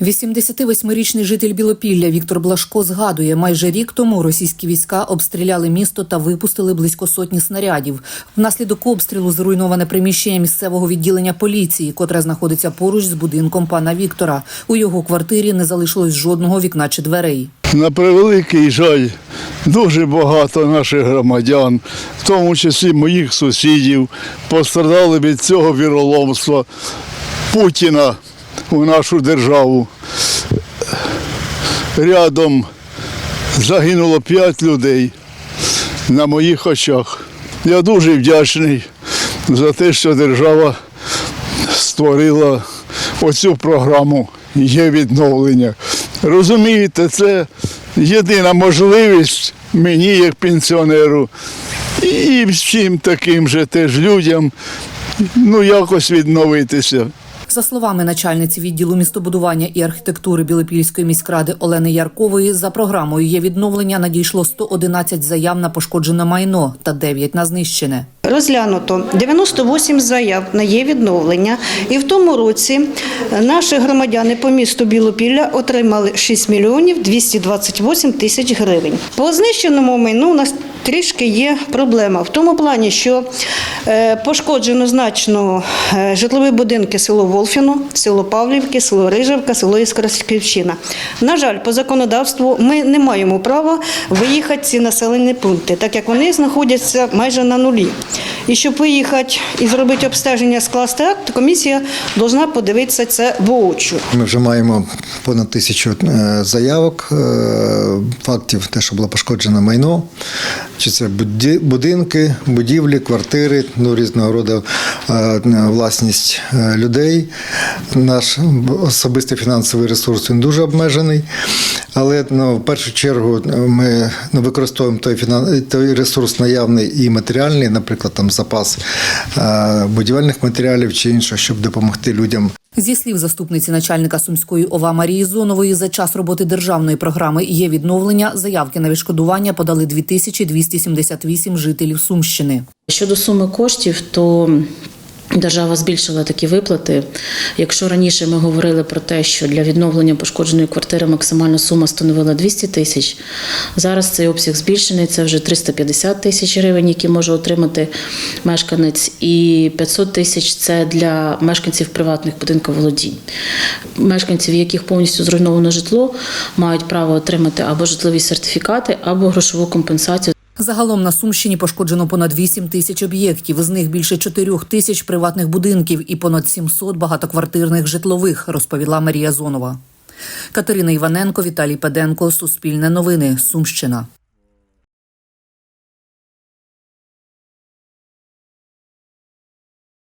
88-річний житель Білопілля Віктор Блашко згадує, майже рік тому російські війська обстріляли місто та випустили близько сотні снарядів. Внаслідок обстрілу зруйноване приміщення місцевого відділення поліції, котре знаходиться поруч з будинком пана Віктора. У його квартирі не залишилось жодного вікна чи дверей. На превеликий жаль, дуже багато наших громадян, в тому числі моїх сусідів, пострадали від цього віроломства Путіна у нашу державу. Рядом загинуло п'ять людей на моїх очах. Я дуже вдячний за те, що держава створила оцю програму є відновлення. Розумієте, це єдина можливість мені, як пенсіонеру, і всім таким же теж людям ну, якось відновитися. За словами начальниці відділу містобудування і архітектури Білопільської міськради Олени Яркової, за програмою є відновлення надійшло 111 заяв на пошкоджене майно та 9 на знищене. Розглянуто 98 заяв на є відновлення, і в тому році наші громадяни по місту Білопілля отримали 6 мільйонів 228 тисяч гривень. По знищеному майну у нас трішки є проблема в тому плані, що пошкоджено значно е, житлові будинки село Волфіно, село Павлівки, село Рижевка, село Іскорськівщина. На жаль, по законодавству ми не маємо права виїхати ці населені пункти, так як вони знаходяться майже на нулі. І щоб виїхати і зробити обстеження, скласти акт, комісія повинна подивитися це воочу. Ми вже маємо понад тисячу е, заявок, е, фактів, те, що було пошкоджено майно, чи це будинки, будівлі, квартири, ну різного роду е, власність е, людей. Наш особистий фінансовий ресурс він дуже обмежений. Але ну, в першу чергу ми ну, використовуємо той, фінан... той ресурс наявний і матеріальний, наприклад, там запас е, будівельних матеріалів чи іншого, щоб допомогти людям Зі слів заступниці начальника Сумської ОВА Марії Зонової, за час роботи державної програми є відновлення. Заявки на відшкодування подали 2278 жителів Сумщини. Щодо суми коштів, то Держава збільшила такі виплати. Якщо раніше ми говорили про те, що для відновлення пошкодженої квартири максимальна сума становила 200 тисяч, зараз цей обсяг збільшений, це вже 350 тисяч гривень, які може отримати мешканець, і 500 тисяч це для мешканців приватних будинків володінь. Мешканців, яких повністю зруйновано житло, мають право отримати або житлові сертифікати, або грошову компенсацію. Загалом на Сумщині пошкоджено понад 8 тисяч об'єктів. З них більше 4 тисяч приватних будинків і понад 700 багатоквартирних житлових, розповіла Марія Зонова. Катерина Іваненко, Віталій Педенко, Суспільне новини, Сумщина.